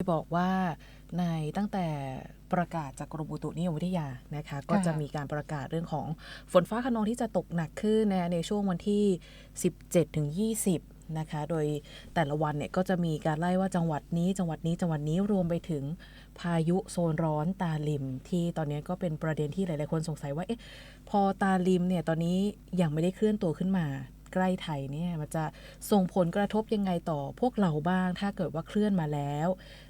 บอกว่าในตั้งแต่ประกาศจากกรมอุตุนิยมวิทยานะคะ ก็จะมีการประกาศเรื่องของฝนฟ้าขนองที่จะตกหนักขึ้นนะในช่วงวันที่ 17ถึง20 นะคะ โดยแต่ละวันเนี่ยก็จะมีการไล่ว่าจังหวัดนี้จังหวัดนี้จังหวัดนี้รวมไปถึงพายุโซนร้อนตาลิม ที่ตอนนี้ก็เป็นประเด็นที่หลาย ๆ คนสงสัยว่าเอ๊ะพอตาลิมเนี่ยตอนนี้ยังไม่ได้เคลื่อนตัวขึ้นมาใกล้ไทยเนี่ยมันจะส่งผลกระทบยังไงต่อพวกเราบ้าง ถ้าเกิดว่าเคลื่อนมาแล้ว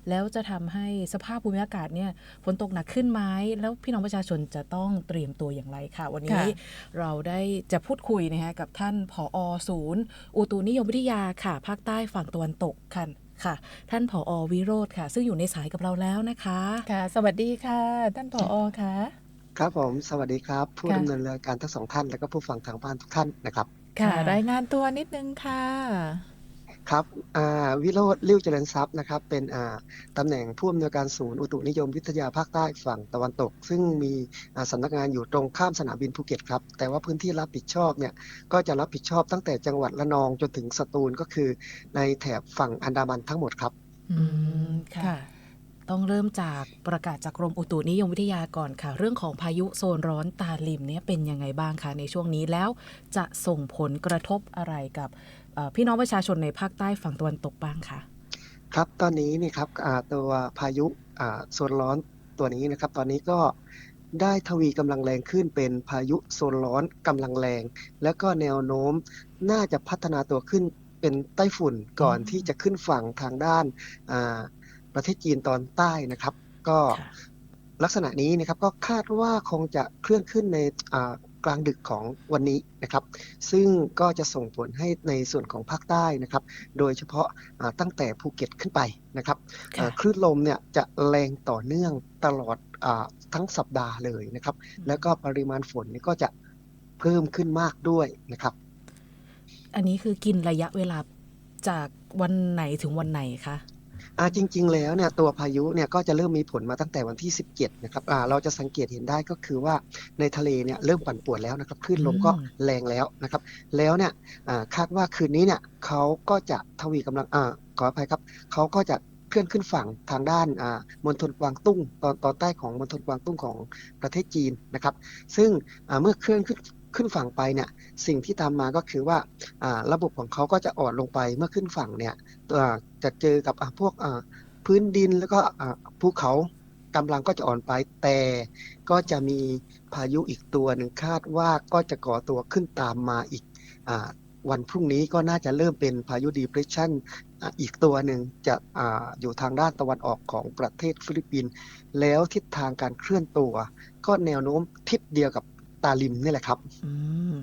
แล้วจะทำให้สภาพภูมิอากาศเนี่ยฝนตกหนักขึ้นไหมแล้วพี่น้องประชาชนจะต้องเตรียมตัวอย่างไรค่ะ วันนี้ค่ะเราได้จะพูดคุยนะคะกับท่านผอศูนย์ อุตุนิยมวิทยาค่ะ ภาคใต้ฝั่งตะวันตกค่ะค่ะ ท่านผอวิโรธค่ะ ซึ่งอยู่ในสายกับเราแล้วนะคะค่ะ สวัสดีค่ะ ท่านผอค่ะ ครับผม สวัสดีครับ ผู้ค่ะดำเนินรายการทั้งสองท่าน และก็ผู้ฟังทางบ้านทุกท่านนะครับ ค่ะค่ะ รายงานตัวนิดนึงค่ะ ครับอ่าวิโรธลิ้วเจริญทรัพย์นะครับ เป็นอ่าตำแหน่งผู้อำนวยการศูนย์อุตุนิยมวิทยาภาคใต้ฝั่งตะวันตก ซึ่งมีอ่าสำนักงานอยู่ตรงข้ามสนามบินภูเก็ตครับ แต่ว่าพื้นที่รับผิดชอบเนี่ย ก็จะรับผิดชอบตั้งแต่จังหวัดระนองจนถึงสตูลก็คือ ในแถบฝั่งอันดามันทั้งหมดครับ อืม ค่ะ ค่ะ ต้องเริ่มจากประกาศจากกรมอุตุนิยมวิทยาก่อนค่ะ เรื่องของพายุโซนร้อนตาลิมเนี่ยเป็นยังไงบ้างคะในช่วงนี้แล้วจะส่งผลกระทบอะไรกับเอ่อพี่น้องประชาชนในภาคใต้ฝั่งตะวันตกบ้างคะครับตอนนี้นี่ครับอ่าตัวพายุอ่าโซนร้อนตัวนี้นะครับ ตอนนี้ก็ได้ทวีกำลังแรงขึ้นเป็นพายุโซนร้อนกำลังแรง แล้วก็แนวโน้มน่าจะพัฒนาตัวขึ้นเป็นไต้ฝุ่นก่อนอืมที่จะขึ้นฝั่งทางด้านอ่า ประเทศจีนตอนใต้นะครับ ก็ค่ะลักษณะนี้นะครับก็คาดว่าคงจะเคลื่อนขึ้นในอ่ากลางดึกของวันนี้นะครับ ซึ่งก็จะส่งผลให้ในส่วนของภาคใต้นะครับ โดยเฉพาะอ่าตั้งแต่ภูเก็ตขึ้นไปนะครับอ่าค่ะคลื่นลมเนี่ยจะแรงต่อเนื่องตลอดอาทั้งสัปดาห์เลยนะครับ แล้วก็ปริมาณฝนเนี่ยก็จะเพิ่มขึ้นมากด้วยนะครับ อันนี้คือกินระยะเวลาจากวันไหนถึงวันไหนคะ อ่าจริง ๆ แล้วเนี่ยตัวพายุเนี่ยก็จะเริ่มมีผลมาตั้งแต่วันที่ 17นะครับอ่าเราจะสังเกตเห็นได้ก็คือว่าในทะเลเนี่ยเริ่มปั่นป่วนแล้วนะครับคลื่นลมก็อืมแรงแล้วนะครับ แล้วเนี่ยอ่าคาดว่าคืนนี้เนี่ยเขาก็จะทวีกำลังอ่าขออภัยครับเขาก็จะเคลื่อนขึ้นฝั่งทางด้านอ่ามณฑลกวางตุ้ง ตอนตอนใต้ของมณฑลกวางตุ้งของประเทศจีนนะครับ ซึ่งอ่าเมื่อเคลื่อนขึ้น ขึ้นฝั่งไปเนี่ยสิ่งที่ตามมาก็คือว่าระบบของเขาก็จะอ่อนลงไปเมื่อขึ้นฝั่งเนี่ยจะเจอกับพวกพื้นดินแล้วก็ภูเขากำลังก็จะอ่อนไปแต่ก็จะมีพายุอีกตัวหนึ่งคาดว่าก็จะก่อตัวขึ้นตามมาอีกอวันพรุ่งนี้ก็น่าจะเริ่มเป็นพายุ depression อ่าอีกตัวหนึ่งจะออยู่ทางด้านตะวันออกของประเทศฟิลิปปินส์แล้วทิศทางการเคลื่อนตัว ก็แนวโน้มทิศเดียวกับ ตาลิมนี่แหละครับอืม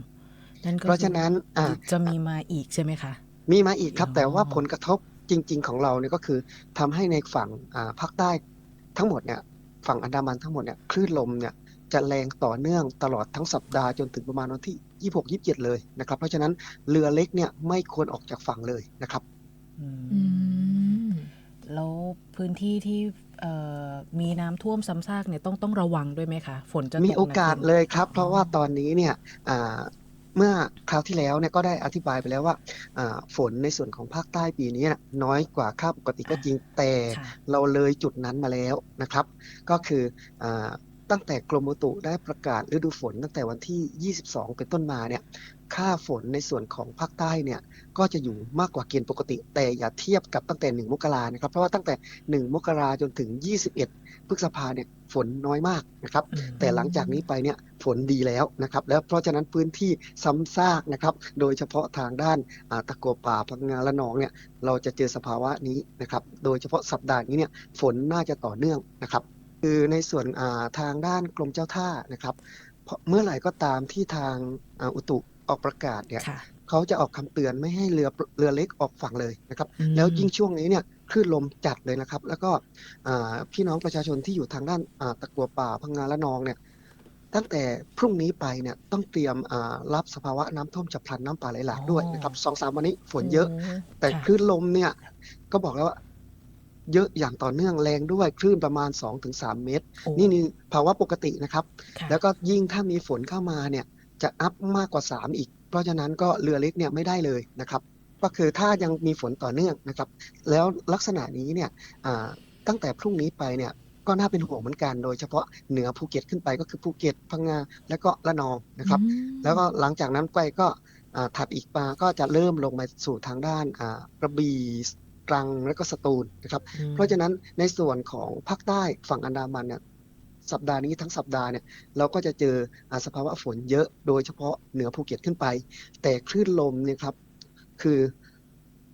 นั่นก็เพราะฉะนั้นอ่าจะมีมาอีกใช่ไหมคะ มีมาอีกครับอ๋อแต่ว่าผลกระทบจริง ๆ ของเราเนี่ยก็คือทำให้ในฝั่งอ่าภาคใต้ทั้งหมดเนี่ย ฝั่งอันดามันทั้งหมดเนี่ยคลื่นลมเนี่ยจะแรงต่อเนื่องตลอดทั้งสัปดาห์จนถึงประมาณวันที่ 26 27 เลยนะครับ เพราะฉะนั้นเรือเล็กเนี่ยไม่ควรออกจากฝั่งเลยนะครับ อืมอืม แล้วพื้นที่ที่เอ่อมีน้ำท่วมซ้ำซากเนี่ยต้องต้องระวังด้วยไหมคะฝนจะตมีหนัโอกาสขึ้นเลยครับ เพอ๋ราะอว่าตอนนี้เนี่ยอ่าเมื่อคราวที่แล้วเนี่ยก็ได้อธิบายไปแล้วว่าอ่าฝนในส่วนของภาคใต้ปีนี้น่ะน้อยกว่าค่าปกติก็จริงแต่ค่ะเราเลยจุดนั้นมาแล้วนะครับ ก็คืออา ตั้งแต่กรมอุตุได้ประกาศฤดูฝนตั้งแต่วันที่ 22 เป็นต้นมาเนี่ย ค่าฝนในส่วนของภาคใต้เนี่ยก็จะอยู่มากกว่าเกณฑ์ปกติ แต่อย่าเทียบกับตั้งแต่ 1 มกรานะครับ เพราะว่าตั้งแต่ 1 มกราจนถึง 21 พฤษภาเนี่ยฝนน้อยมากนะครับอืมแต่หลังจากนี้ไปเนี่ยฝนดีแล้วนะครับ แล้วเพราะฉะนั้นพื้นที่ซ้ำซากนะครับ โดยเฉพาะทางด้านอ่าตะกัวป่าพังงาและหนองเนี่ยเราจะเจอสภาวะนี้นะครับ โดยเฉพาะสัปดาห์นี้เนี่ยฝนน่าจะต่อเนื่องนะครับ คือในส่วนอ่าทางด้านกรมเจ้าท่านะครับเพราะเมื่อไหร่ก็ตามที่ทางอ่าอุตุออกประกาศเนี่ยค่ะเขาจะออกคำเตือนไม่ให้เรือเรือเล็กออกฝั่งเลยนะครับอืมแล้วยิ่งช่วงนี้เนี่ยคลื่นลมจัดเลยนะครับ แล้วก็อ่าพี่น้องประชาชนที่อยู่ทางด้านอ่าตะกัวป่าพังงาและนองเนี่ยตั้งแต่พรุ่งนี้ไปเนี่ยต้องเตรียมอ่ารับสภาวะน้ำท่วมฉับพลันน้ำป่าไหลหลากด้วยนะครับสองสามวันนี้ฝนเยอะ แต่ค่ะคลื่นลมเนี่ยก็บอกแล้วว่า เยอะอย่างต่อเนื่องแรงด้วยคลื่นประมาณ 2-3 เมตรโอ้นี่นี่ภาวะปกตินะครับค่ะแล้วก็ยิ่งถ้ามีฝนเข้ามาเนี่ยจะอัพมากกว่า 3 อีก เพราะฉะนั้นก็เรือเล็กเนี่ยไม่ได้เลยนะครับ ก็คือถ้ายังมีฝนต่อเนื่องนะครับ แล้วลักษณะนี้เนี่ยอ่าตั้งแต่พรุ่งนี้ไปเนี่ยก็น่าเป็นห่วงเหมือนกัน โดยเฉพาะเหนือภูเก็ตขึ้นไปก็คือภูเก็ตพังงาและก็ระนองนะครับอืมแล้วก็หลังจากนั้นไปก็อ่าถัดอีกมาก็จะเริ่มลงมาสู่ทางด้านอ่ากระบี่ ตรังและก็สตูลนะครับ เพราะฉะนั้นในส่วนของภาคใต้ฝั่งอันดามันเนี่ยสัปดาห์นี้ทั้งสัปดาห์เนี่ยเราก็จะเจออาสภาวะฝนเยอะโดยเฉพาะเหนือภูเก็ตขึ้นไป แต่คลื่นลมเนี่ยครับคือ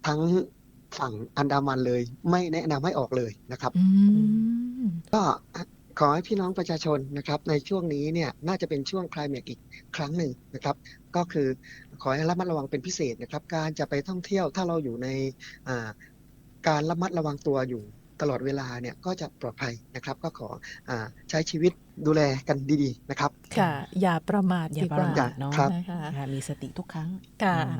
ทั้งฝั่งอันดามันเลย ไม่แนะนำให้ออกเลยนะครับอืมก็ขอให้พี่น้องประชาชนนะครับ ในช่วงนี้เนี่ยน่าจะเป็นช่วงคลายเมกอีกครั้งหนึ่งนะครับ ก็คือขอให้ระมัดระวังเป็นพิเศษนะครับ การจะไปท่องเที่ยวถ้าเราอยู่ในอ่า การระมัดระวังตัวอยู่ตลอดเวลาเนี่ยก็จะปลอดภัยนะครับ ก็ขออาใช้ชีวิตดูแลกันดีๆนะครับ ค่ะ อย่าประมาทอย่าดีปกระว่ามาทเนาะครับนะคะค่ะมีสติทุกครั้งค่ะอืม